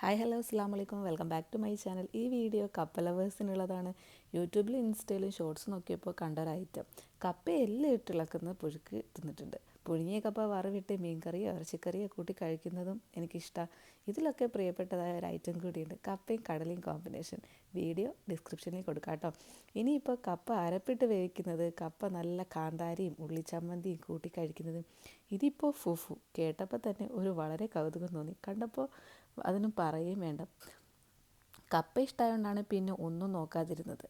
Hi hello അസ്സാം വലൈക്കും welcome back to my channel. ഈ വീഡിയോ കപ്പ ലവേഴ്സിനുള്ളതാണ്. യൂട്യൂബിലും ഇൻസ്റ്റയിലും ഷോർട്സ് നോക്കിയപ്പോൾ കണ്ട ഒരു ഐറ്റം കപ്പ എല്ലാം ഇട്ടിളക്കുന്ന പുഴുക്ക് തിന്നിട്ടുണ്ട്. പുഴുങ്ങിയ കപ്പ വറവിട്ട് മീൻകറിയോ ഇറച്ചിക്കറിയോ കൂട്ടി കഴിക്കുന്നതും എനിക്കിഷ്ടമാണ് ഇതിലൊക്കെ പ്രിയപ്പെട്ടതായ ഒരു ഐറ്റം കൂടിയുണ്ട്. കപ്പയും കടലയും കോമ്പിനേഷൻ വീഡിയോ ഡിസ്ക്രിപ്ഷനിൽ കൊടുക്കാം കേട്ടോ ഇനിയിപ്പോൾ കപ്പ അരപ്പിട്ട് വേവിക്കുന്നത് കപ്പ നല്ല കാന്താരിയും ഉള്ളിച്ചമ്മന്തിയും കൂട്ടി കഴിക്കുന്നതും ഇതിപ്പോൾ ഫുഫു. കേട്ടപ്പോൾ തന്നെ ഒരു വളരെ കൗതുകം തോന്നി. കണ്ടപ്പോൾ അതിനും പറയുകയും വേണ്ട. കപ്പ ഇഷ്ടമായതുകൊണ്ടാണ് പിന്നെ ഒന്നും നോക്കാതിരുന്നത്.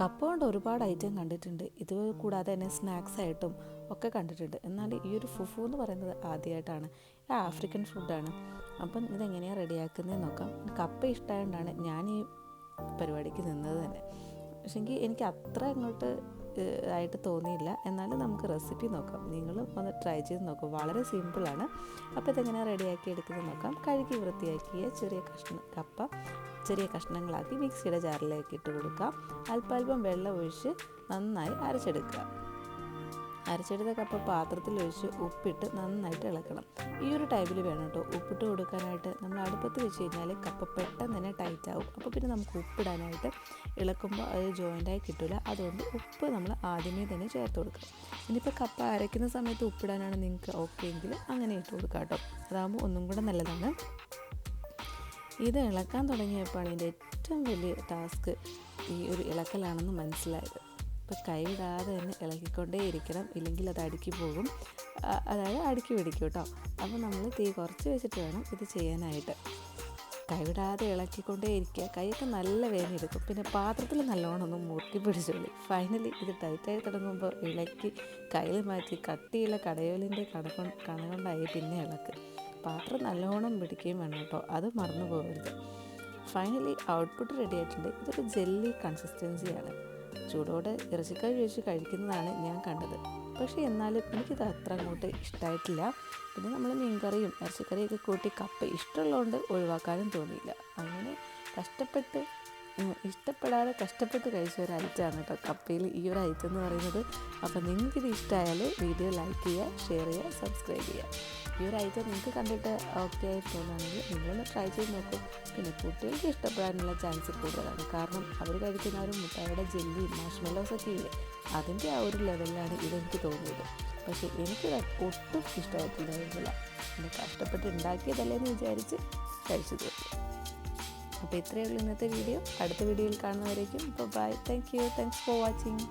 കപ്പ കൊണ്ട് ഒരുപാട് ഐറ്റം കണ്ടിട്ടുണ്ട്. ഇത് കൂടാതെ തന്നെ സ്നാക്സ് ആയിട്ടും ഒക്കെ കണ്ടിട്ടുണ്ട്. എന്നാൽ ഈ ഒരു ഫുഫു എന്ന് പറയുന്നത് ആദ്യമായിട്ടാണ് ഇത് ആഫ്രിക്കൻ ഫുഡാണ് അപ്പം ഇതെങ്ങനെയാണ് റെഡിയാക്കുന്നത് നോക്കാം. കപ്പ ഇഷ്ടമായതുകൊണ്ടാണ് ഞാൻ ഈ പരിപാടിക്ക് നിന്നത് തന്നെ. പക്ഷെങ്കിൽ എനിക്ക് അത്ര അങ്ങോട്ട് ആയിട്ട് തോന്നിയില്ല. എന്നാലും നമുക്ക് റെസിപ്പി നോക്കാം. നിങ്ങളും ഒന്ന് ട്രൈ ചെയ്ത് നോക്കും. വളരെ സിമ്പിളാണ് അപ്പോൾ ഇതെങ്ങനെ റെഡിയാക്കി എടുക്കുന്നത് നോക്കാം. കഴുകി വൃത്തിയാക്കിയ ചെറിയ കഷ്ണ കപ്പ ചെറിയ കഷ്ണങ്ങളാക്കി മിക്സിയുടെ ജാറിലേക്ക് ഇട്ട് കൊടുക്കാം. അല്പാൽപ്പം വെള്ളം ഒഴിച്ച് നന്നായി അരച്ചെടുക്കുക. അരച്ചെടുത്ത കപ്പ പാത്രത്തിൽ ഒഴിച്ച് ഉപ്പിട്ട് നന്നായിട്ട് ഇളക്കണം. ഈ ഒരു ടൈമിൽ വേണം കേട്ടോ ഉപ്പിട്ട് കൊടുക്കാനായിട്ട് നമ്മൾ അടുപ്പത്ത് വെച്ച് കഴിഞ്ഞാൽ കപ്പ പെട്ടെന്ന് തന്നെ ടൈറ്റ് ആവും. അപ്പോൾ പിന്നെ നമുക്ക് ഉപ്പിടാനായിട്ട് ഇളക്കുമ്പോൾ അത് ജോയിന്റായി കിട്ടില്ല അതുകൊണ്ട് ഉപ്പ് നമ്മൾ ആദ്യമേ തന്നെ ചേർത്ത് കൊടുക്കുക. ഇനിയിപ്പോൾ കപ്പ അരയ്ക്കുന്ന സമയത്ത് ഉപ്പിടാനാണ് നിങ്ങൾക്ക് ഓക്കെ എങ്കിൽ അങ്ങനെ ഇട്ട് കൊടുക്കാം കേട്ടോ അതാകുമ്പോൾ ഒന്നും കൂടെ നല്ലതാണ്. ഇത് ഇളക്കാൻ തുടങ്ങിയപ്പോൾ ഇതിന്റെ ഏറ്റവും വലിയ ടാസ്ക് ഈ ഒരു ഇളക്കലാണെന്ന് മനസ്സിലായത്. ഇപ്പോൾ കൈവിടാതെ തന്നെ ഇളകിക്കൊണ്ടേ ഇരിക്കണം. ഇല്ലെങ്കിൽ അത് അടുക്കി പോകും. അതായത് അടുക്കി പിടിക്കും കേട്ടോ. അപ്പോൾ നമ്മൾ തീ കുറച്ച് വെച്ചിട്ട് വേണം ഇത് ചെയ്യാനായിട്ട്. കൈവിടാതെ ഇളക്കിക്കൊണ്ടേ ഇരിക്കുക. കൈയൊക്കെ നല്ല വേദന എടുക്കും. പിന്നെ പാത്രത്തിൽ നല്ലോണം ഒന്ന് മുറുക്കി പിടിച്ചോളി ഫൈനലി ഇത് ടൈറ്റായി തുടങ്ങുമ്പോൾ ഇളക്കി കയ്യിൽ മാറ്റി കട്ടിയുള്ള കടയോലിന്റെ കട കൊണ്ട് കണ കൊണ്ടായി പിന്നെ ഇളക്ക്. പാത്രം നല്ലോണം പിടിക്കുകയും വേണം കേട്ടോ. അത് മറന്നു പോകരുത്. ഫൈനലി ഔട്ട്പുട്ട് റെഡി ആയിട്ടുണ്ട്. ഇതൊരു ജെല്ലി കൺസിസ്റ്റൻസിയാണ് ചൂടോടെ ഇറച്ചിക്കറി ഒഴിച്ച് കഴിക്കുന്നതാണ് ഞാൻ കണ്ടത്. പക്ഷേ എന്നാലും എനിക്കിത് അത്ര അങ്ങോട്ട് ഇഷ്ടമായിട്ടില്ല പിന്നെ നമ്മൾ മീൻകറിയും ഇറച്ചിക്കറിയൊക്കെ കൂട്ടി കപ്പ ഇഷ്ടമുള്ളതുകൊണ്ട് ഒഴിവാക്കാനും തോന്നിയില്ല. അങ്ങനെ കഷ്ടപ്പെട്ട് ഇഷ്ടപ്പെടാതെ കഷ്ടപ്പെട്ട് കഴിച്ച ഒരു ഐറ്റമാണ് കേട്ടോ കപ്പയിൽ ഈ ഒരു ഐറ്റം എന്ന് പറയുന്നത്. അപ്പോൾ നിങ്ങൾക്കിത് ഇഷ്ടമായാൽ വീഡിയോ ലൈക്ക് ചെയ്യുക ഷെയർ ചെയ്യുക സബ്സ്ക്രൈബ് ചെയ്യുക. ഈ ഒരു ഐറ്റം നിങ്ങൾക്ക് കണ്ടിട്ട് ഓക്കെ ആയി തോന്നുകയാണെങ്കിൽ നിങ്ങളൊന്ന് ട്രൈ ചെയ്ത് നോക്കും. പിന്നെ കുട്ടികൾക്ക് ഇഷ്ടപ്പെടാനുള്ള ചാൻസ് കൂടുതലാണ്. കാരണം അവർ കഴിക്കുന്ന ഒരു മുട്ടായുടെ ജെല്ലിയും മാഷ്മെല്ലോസ് ഒക്കെ ഇല്ലേ അതിന്റെ ആ ഒരു ലെവലിലാണ് ഇതെനിക്ക് തോന്നിയത്. പക്ഷേ എനിക്ക് ഒട്ടും ഇഷ്ടമായിട്ടുണ്ടായിരുന്നില്ല പിന്നെ കഷ്ടപ്പെട്ട് ഉണ്ടാക്കിയതല്ലേ എന്ന് വിചാരിച്ച് കഴിച്ചു തീർത്തു അപ്പോൾ ഇത്രയേ ഉള്ളൂ ഇന്നത്തെ വീഡിയോ അടുത്ത വീഡിയോയിൽ കാണുന്നവരേക്കും അപ്പോൾ bye thank you thanks for watching